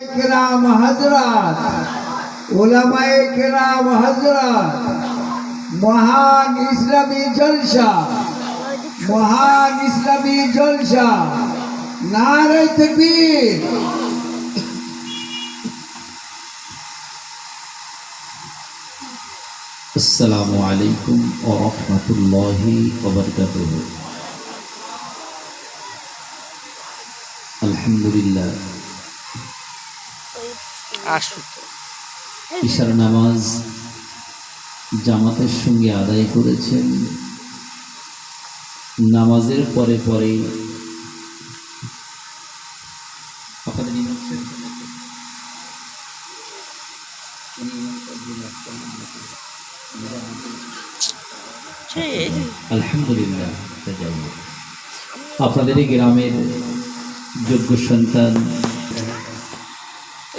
কেরাম হজরত ওলামায়ে কেরাম হজরত মহান ইসলামী জলসা মহান ইসলামী জলসা নারে তকবীর السلام عليكم ورحمة الله وبركاته الحمد لله ঈশার নামাজ জামাতের সঙ্গে আদায় করেছেন। নামাজের পরে পরে আলহামদুলিল্লাহ আপনাদের গ্রামের যোগ্য সন্তান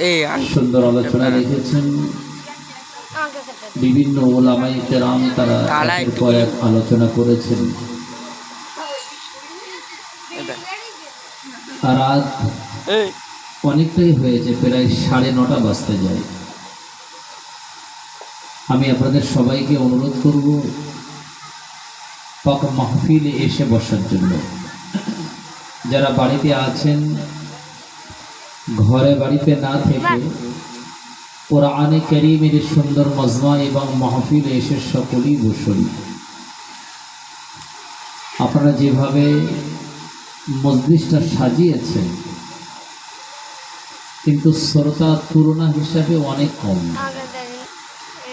এই সুন্দর আলোচনা রেখেছেন। বিভিন্ন ওলামাই কেরাম তারা পর এক আলোচনা করেছেন। আর আজ অনেকটাই হয়েছে প্রায় সাড়ে নটা বাজতে যায়। আমি আপনাদের সবাইকে অনুরোধ করব পাক মাহফিলে এসে বসার জন্য। যারা বাড়িতে আছেন ঘরে বাড়িতে না থেকে কোরআনে করিমের সুন্দর মজমা এবং মাহফিলে এসে সকলেই বসুন। আপনারা যেভাবে মজলিসটা সাজিয়েছেন, কিন্তু শ্রোতা তুলনা হিসাবে অনেক কম।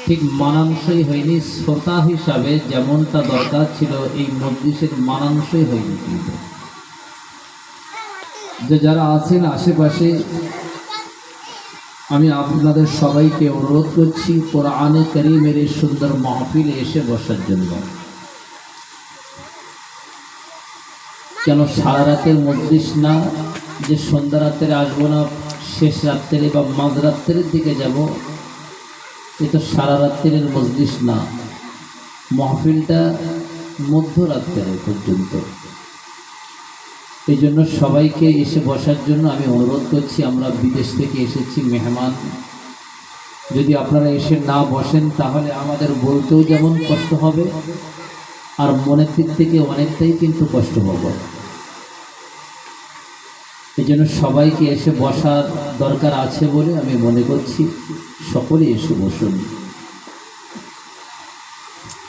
ঠিক মানানসই হয়নি শ্রোতা হিসাবে, যেমনটা দরকার ছিল, এই মজলিসের মানানসই হয়নি কিন্তু। যে যারা আছেন আশেপাশে, আমি আপনাদের সবাইকে অনুরোধ করছি, কোরআনে করিমের এই সুন্দর মাহফিলে এসে বসার জন্য। কেন সারা রাতের মজলিস না? যে সন্ধ্যা রাত্রে আসব না, শেষ রাত্রে বা মাঝরাত্রের দিকে যাব, এ তো সারা রাত্রের মজলিস না। মাহফিলটা মধ্যরাত্রের পর্যন্ত। এই জন্য সবাইকে এসে বসার জন্য আমি অনুরোধ করছি, আমরা বিদেশ থেকে এসেছি, মেহমান। যদি আপনারা এসে না বসেন, তাহলে আমাদের বলতেও যেমন কষ্ট হবে, আর মনের দিক থেকে অনেকটাই কিন্তু কষ্ট হবে এই জন্য সবাইকে এসে বসার দরকার আছে বলে আমি মনে করছি, সকলে এসে বসুন।